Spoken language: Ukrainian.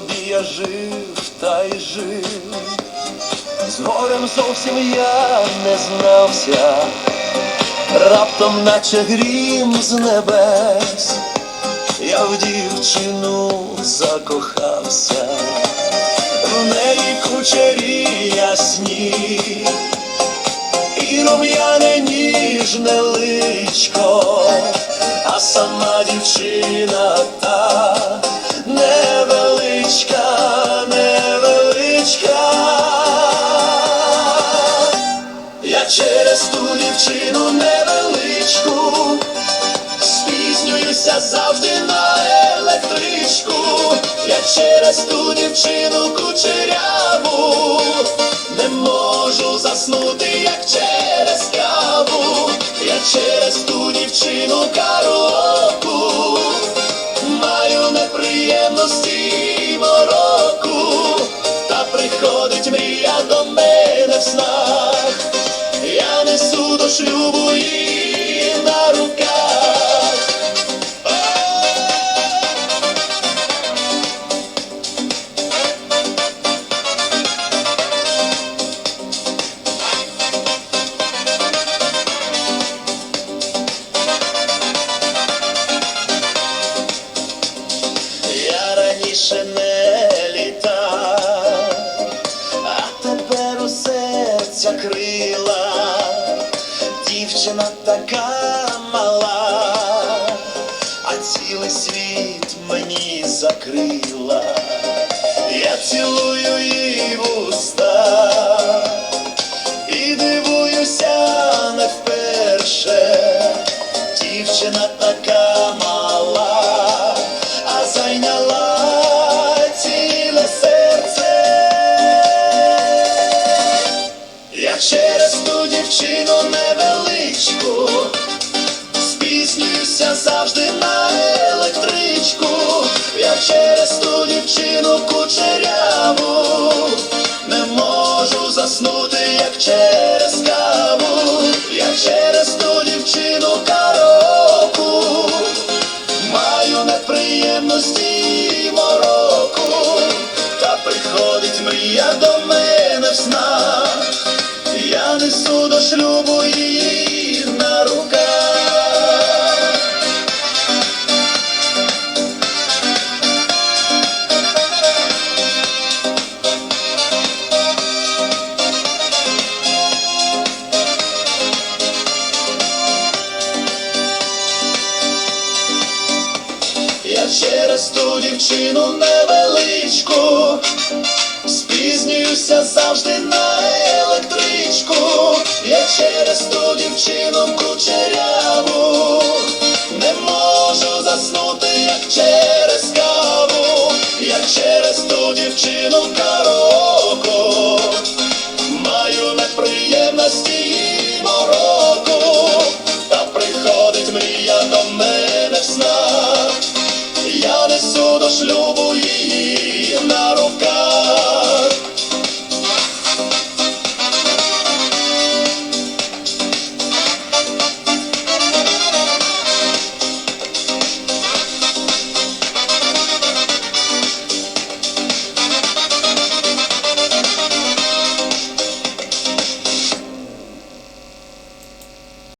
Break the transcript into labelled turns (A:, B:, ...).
A: собі я жив та й жив, з горем зовсім я не знався, раптом, наче грім з небес, я в дівчину закохався, в неї кучері ясні, і рум'яне ніжне личко, а сама дівчина та завжди на електричку. Я через ту дівчину кучеряву не можу заснути, як через каву. Я через ту дівчину караоку маю неприємності мороку, та приходить мрія до мене в снах. Я несу до шлюбу її Раніше не літав, а тепер у серця крила, дівчина така мала, а цілий світ мені закрила. Я цілую її в і Я через ту дівчину невеличку спізнююся завжди на електричку. Я через ту дівчину кучеряву не можу заснути, як через каву. Я через ту дівчину караоку маю неприємності і мороку, та приходить мрія до мене в снах. Я несу до шлюбу її дівчину невеличку Спізнююся завжди на електричку. Я через ту дівчину кучеряву не можу заснути, як через каву, я через ту дівчину каву.